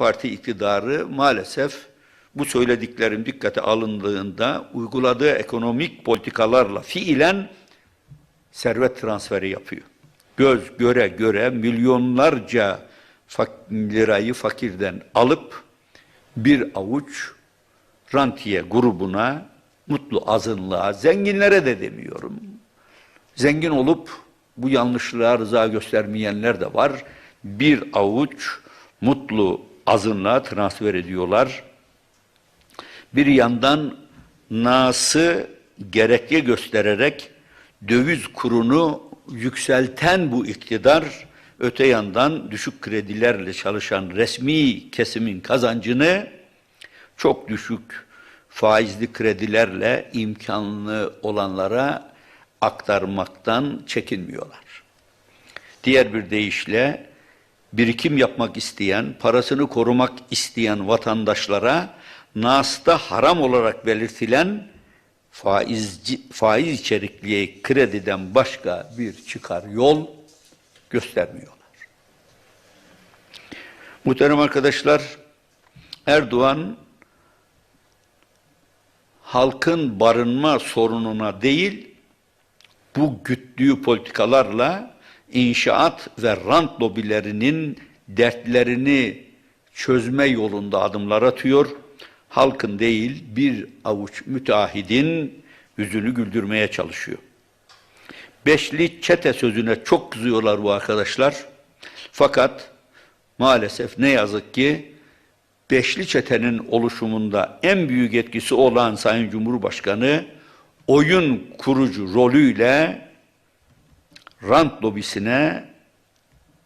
Parti iktidarı maalesef bu söylediklerim dikkate alındığında uyguladığı ekonomik politikalarla fiilen servet transferi yapıyor. Göz göre göre milyonlarca fak- lirayı fakirden alıp bir avuç rantiye grubuna, mutlu azınlığa, zenginlere de demiyorum. Zengin olup bu yanlışlığa rıza göstermeyenler de var. Bir avuç mutlu azınlığa transfer ediyorlar. Bir yandan Nas'ı gerekli göstererek döviz kurunu yükselten bu iktidar öte yandan düşük kredilerle çalışan resmi kesimin kazancını çok düşük faizli kredilerle imkanlı olanlara aktarmaktan çekinmiyorlar. Diğer bir deyişle birikim yapmak isteyen, parasını korumak isteyen vatandaşlara NAS'ta haram olarak belirtilen faizci, faiz içerikli krediden başka bir çıkar yol göstermiyorlar. Muhterem arkadaşlar, Erdoğan halkın barınma sorununa değil, bu güttüğü politikalarla inşaat ve rant lobilerinin dertlerini çözme yolunda adımlar atıyor. Halkın değil bir avuç müteahhidin yüzünü güldürmeye çalışıyor. Beşli çete sözüne çok kızıyorlar bu arkadaşlar. Fakat maalesef ne yazık ki Beşli çetenin oluşumunda en büyük etkisi olan Sayın Cumhurbaşkanı oyun kurucu rolüyle rant lobisine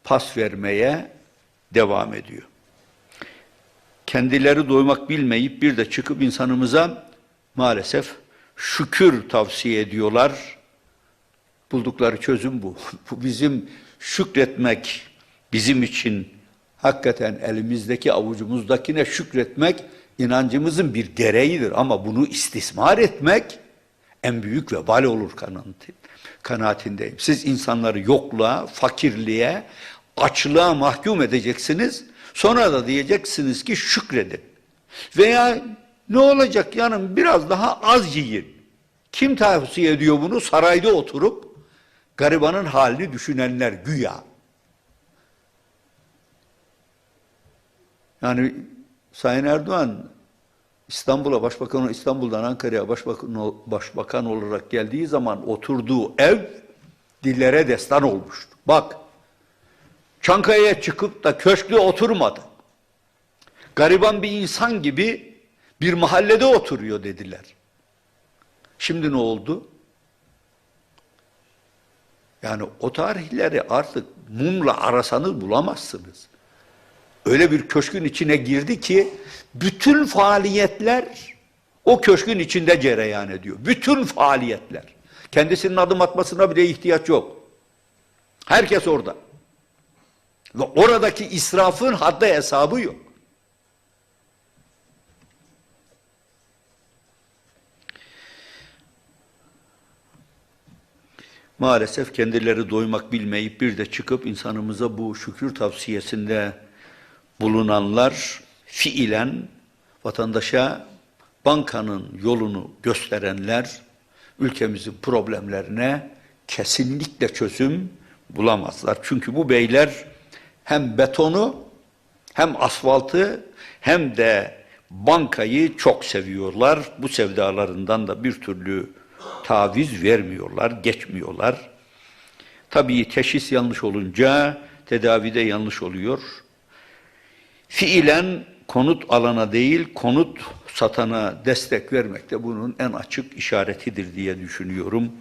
pas vermeye devam ediyor. Kendileri doymak bilmeyip bir de çıkıp insanımıza maalesef şükür tavsiye ediyorlar. Buldukları çözüm bu. Bu bizim şükretmek bizim için hakikaten elimizdeki avucumuzdakine şükretmek inancımızın bir gereğidir ama bunu istismar etmek en büyük vebal olur kanaati- kanaatindeyim. Siz insanları yokluğa, fakirliğe, açlığa mahkum edeceksiniz. Sonra da diyeceksiniz ki şükredin. Veya ne olacak yanım biraz daha az yiyin. Kim tavsiye ediyor bunu? Sarayda oturup garibanın halini düşünenler güya. Yani Sayın Erdoğan İstanbul'a başbakan İstanbul'dan Ankara'ya başbakan, başbakan olarak geldiği zaman oturduğu ev dillere destan olmuştu. Bak Çankaya'ya çıkıp da köşkte oturmadı. Gariban bir insan gibi bir mahallede oturuyor dediler. Şimdi ne oldu? Yani o tarihleri artık mumla arasanız bulamazsınız öyle bir köşkün içine girdi ki bütün faaliyetler o köşkün içinde cereyan ediyor. Bütün faaliyetler. Kendisinin adım atmasına bile ihtiyaç yok. Herkes orada. Ve oradaki israfın haddi hesabı yok. Maalesef kendileri doymak bilmeyip bir de çıkıp insanımıza bu şükür tavsiyesinde bulunanlar fiilen vatandaşa bankanın yolunu gösterenler ülkemizin problemlerine kesinlikle çözüm bulamazlar. Çünkü bu beyler hem betonu hem asfaltı hem de bankayı çok seviyorlar. Bu sevdalarından da bir türlü taviz vermiyorlar, geçmiyorlar. Tabii teşhis yanlış olunca tedavide yanlış oluyor. Fiilen konut alana değil, konut satana destek vermek de bunun en açık işaretidir diye düşünüyorum.